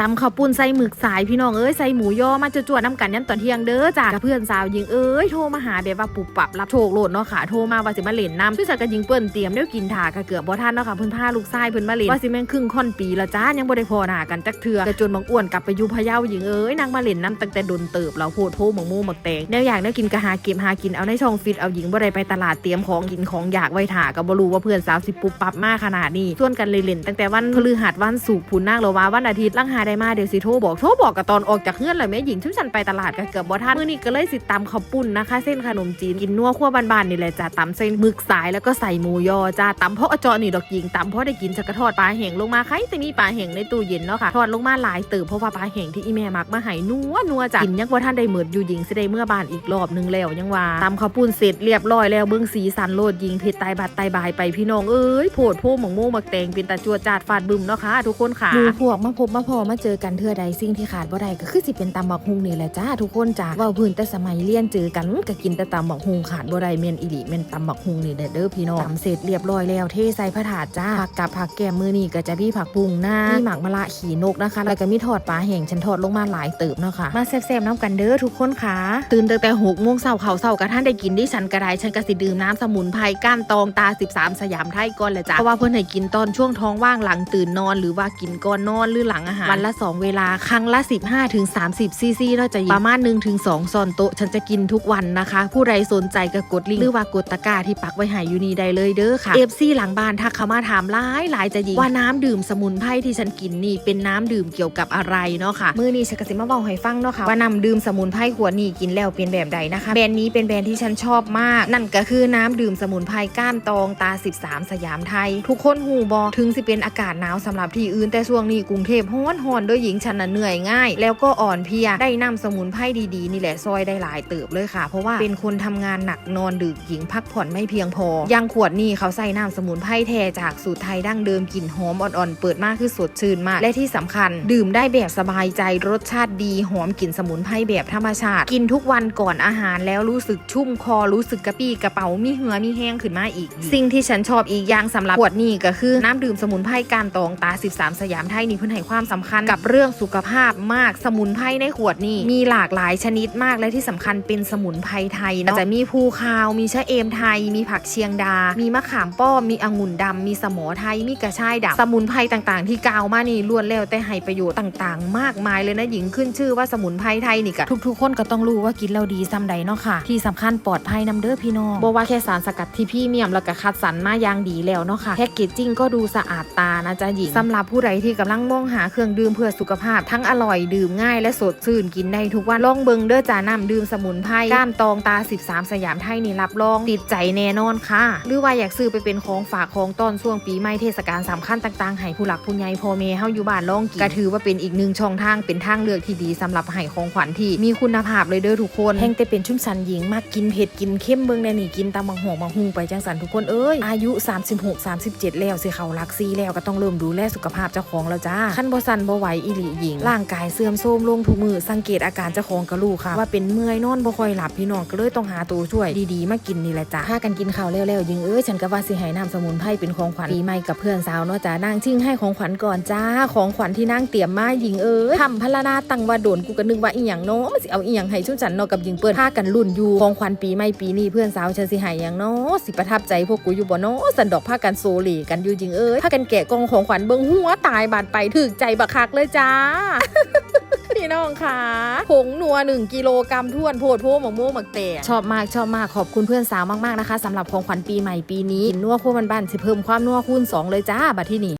ตำข้าวปุ้นใส่หมึกสายพี่น้องเอ้ยใส่หมูย่อมาจวดๆน้ำกันยันตอนเที่ยงเด้อจ้ากับเพื่อนสาวยิงเอ้ยโทรมาหาแบบว่าปุบปับรับโชคโหลดเนาะค่ะโทรมาว่าสิมาเล่นน้ำซึ่งสักก็ยิงเปิ้นเตรียมเดี๋ยวกินถากะเกือบบ่ทันเนาะค่ะเพิ่อนพาลูกชายเพิ่อนมาเล่นว่าสิแม่งครึ่งค่อนปีและจ้ายังบ่ได้พอหน้ากันจักเทื่อกระจนบางอ้วนกลับไปอยู่พะเยายิงเอ้ยนางมาเล่นน้ำตั้งแต่ดนเติบเราโพดโพหมกมูหมกแตงแนวอยากแนวกินก็หาเก็บหากินเอาในช่องฟิตเอาหญิงบ่ได้ไปตลาดเตรียมของกินของอยากไว้ถาก็บ่รู้ว่าเพื่อนสาวสิปุบปับมากขนาดนี้ส่วนกันเลยเล่นตั้งแต่วันพฤหัสวันศุกร์พูนนางเราว่าวันอาทิตย์ลังหาได้มาเดี๋ยวสิโทรบอกโทรบอกกับตอนออกจากเฮือนเลยแม่หญิงชุดฉันไปตลาดก็เกือบบ่ทันมื้อนี้ก็เลยสิตำข้าวปุ้นนะคะ เส้นขนมจีนกินนัวขั้วบานๆนี่แหละจ้ะตำเส้นหมึกสายแล้วก็ใส่หมูยอจ้าตำเพราะอจอนี่ดอกหญิงตำเพราะได้กินจะกระทอดปลาแห้งลงมาใครจะมีปลาแห้งในตู้เย็นเนาะค่ะทอดลงมาหลายเติบเพราะว่าปลาแห้งที่อีแม่มักมาให้นัวนัวจ้ะกินยังบ่ทันได้เหมือดอยู่หญิงสิได้เมื่อบานอีกรอบนึงแล้วยังว่าตำข้าวปุ้นเสร็จเรียบร้อยแล้วเบิ่งสีสันโลดหญิงเผ็ดตายบัดตายบายไปพี่น้องเอ้ยโผดโพหมกโม่หมกแตงเป็นตาจัวจาดฟาดบึมเนาะค่ะทุกคนค่ะดูพวกมาพบมาพอมาเจอกันเทื่อใดสิ่งที่ขาดบ่ได้ก็คือสิเป็นตำบักฮุงนี่แหละจ้าทุกคนจ้าเว้าพื้นแต่สมัยเรียนเจอกันก็กินแต่ตำบักฮุงขาดบ่ได้แม่นอีหลีแม่นตำบักฮุงนี่เด้อพี่น้องตำเสร็จเรียบร้อยแล้วเทใส่ผ้าถาดจ้าผักกับผักแก้มมือนี่ก็จะพี่ผักบุ้งหน้ามีหมักมะละขี่นกนะคะแล้วก็มีทอดปลาแห้งฉันทอดลงมาหลายเติบเนาะค่ะมาแซ่บๆน้ำกันเด้อทุกคนค่ะตื่นตั้งแต่หกโมงเช้าเขาเช้ากระท่านได้กินดิฉันกระไดฉันก็สิดื่มน้ำสมุนไพรก้านตองตา 13 สยามไทยก่อนเลยจ้ะเพราะว่าเพื่อนให้กินตอนช่วงท้องว่างหลังตื่นนอน หรือว่ากินก่อนนอนหรือหลังอาหารวันละ 2 เวลาครั้งละ 15ถึง30ซีซีเราจะประมาณ1ถึง2ซอนโต๊ะฉันจะกินทุกวันนะคะ ผู้ใดสนใจก็กดลิงก์หรือว่ากดตะกร้าที่ปักไว้ให้อยู่นี่ได้เลยเด้อค่ะเอฟซีหลังบ้านถ้าเขามาถามหลายหลายจะยิงว่าน้ำดื่มสมุนไพรที่ฉันกินนี่เป็นน้ำดื่มเกี่ยวกับอะไรเนาะค่ะมือนี้ฉันก็สิมาบอกให้ฟังเนาะค่ะว่าน้ำดื่มสมุนไพรขวดนี้กินแล้วเป็นแบบใดนะคะแบรนด์นี้เป็นแบรนด์ที่ฉันชอบมาก นั่นก็คือน้ำดื่มสมุนไพรก้านตองตา 13 สยามไทย ทุกคนหูบอถึงสิเป็นอากาศหนาวสำหรับที่อื่นแต่ช่วงนี้กรุงเทพฮ้อนหอนโดยหญิงฉันน่ะเหนื่อยง่าย แล้วก็อ่อนเพลียได้นำสมุนไพรดีๆนี่แหละซอยได้หลายเติบเลยค่ะ เพราะว่าเป็นคนทำงานหนักนอนดึกหญิงพักผ่อนไม่เพียงพอ ยังขวดนี้เขาใส่น้ำสมุนไพรแท้จากสูตรไทยดั้งเดิมกลิ่นหอมอ่อนๆเปิดมากคือสดชื่นมาก และที่สำคัญ ดื่มได้แบบสบายใจรสชาติดีหอมกลิ่นสมุนไพรแบบธรรมชาติ กินทุกวันก่อนอาหารแล้วรู้สึกชุ่มคอรู้สึกกระปี้กระเป๋ามีเหือมีแห้งขึ้นมาอีก สิ่งที่ฉันชอบอีกอย่างสำหรับขวดนี้ก็คือน้ำดื่มสมุนไพรการตองตา 13 สยามไทยนี่เพิ่นให้ความสำคัญกับเรื่องสุขภาพมากสมุนไพรในขวดนี้มีหลากหลายชนิดมากและที่สำคัญเป็นสมุนไพรไทยนะจะมีภูคาว มีชะเอมไทย มีผักเชียงดา มีมะขามป้อมมีองุ่นดำมีสมอไทย มีกระชายดำสมุนไพรต่างๆ ที่กาวมานี่ล้วนแล้วแต่ให้ประโยชน์ต่างๆ มากมายเลยนะหญิงขึ้นชื่อว่าสมุนไพรไทยนี่กะทุกๆ คนก็ต้องรู้ว่ากินแล้วดีซ้ำใดเนาะค่ะ ที่สำคัญปลอดภัยนำเด้อพี่น้องบ่ว่าแค่สารสกัดที่พี่เมียมแล้วก็คัดสรรมาอย่างดีแล้วเนาะค่ะแพ็กเกจจิ้งก็ดูสะอาดตานะจ๊ะหญิงสำหรับผู้ใดที่กำลังมองหาเครื่องดื่มเพื่อสุขภาพทั้งอร่อยดื่มง่ายและสดชื่นกินได้ทุกวันลองเบิงเด้อจ้าน้ำดื่มสมุนไพรก้านตองตา 13 สยามไทยนี่รับรองติดใจแน่นอนค่ะ หรือว่าอยากซื้อไปเป็นของฝากของต้อนช่วงปีใหม่เทศกาลสำคัญต่างๆให้ผู้หลักผู้ใหญ่พ่อแม่เฮาอยู่บ้านลองกินก็ถือว่าเป็นอีกหนึ่งช่องทางเป็นทางเลือกที่ดีสำหรับให้ของขวัญที่มีคุณภาพเลยเด้อทุกคนแห่งแต่เป็นชุ่มสันหญิงมากกินเผ็ดกินเข้มเบิงแน่นี่กินตามบังหงบังหุงไปจังสันทุกคนเอ้ยอายุ 36 37 แล้วสิเขารักซีแล้วก็ต้องเริ่มดูแลสุขภาพเจ้าของแล้วจ้าขั้นบ่สันบ่ไหวอีหลีหญิง ร่างกายเสื่อมโทรมลงทุกมือสังเกตอาการเจ้าของกระลูกค่ะ ว่าเป็นเมื่อยนอนบ่ค่อยหลับพี่น้องก็เลยต้องหาตัวช่วยดีๆ มากินนี่แหละจ้าพากันกินข้าวแล้วๆยิงเอ้ยฉันก็ว่าสิให้น้ำสมุนไพรเป็นของขวัญปีใหม่กับเพื่อนสาวเนาะจ้านางชิ่งให้ของขวัญก่อนจ้าของขวัญที่นางเตรียมมายิงเอ้ยทำพลานาตังว่าโดนกูก็นึกว่าอีหยังเนาะมันสิเอาอีหยังให้ชุนฉันเนาะกับยิงเปิ้นพากันรุ่นอยู่ของขวัญปีใหม่ปีนี้เพื่อนสาวฉันสิให้หยังเนาะสิประทับใจพวกกูอยู่บ่เนาะสันดอกพากันโซเลกันอยู่ยิงเอ้ยพากันแกะกองของขวัญเบิ่งหัวตายบาดไปถึกใจบักคักเลยจ้าพี่น้องค่ะผงนัว 1 กิโลกรัมท่วนโพดโพหมกโม่หมกแต่ชอบมากชอบมากขอบคุณเพื่อนสาวมากๆนะคะสำหรับของขวัญปีใหม่ปีนี้กินนัวคู่มันบ้านสิเพิ่มความนัวคูณ2เลยจ้าบัดที่นี่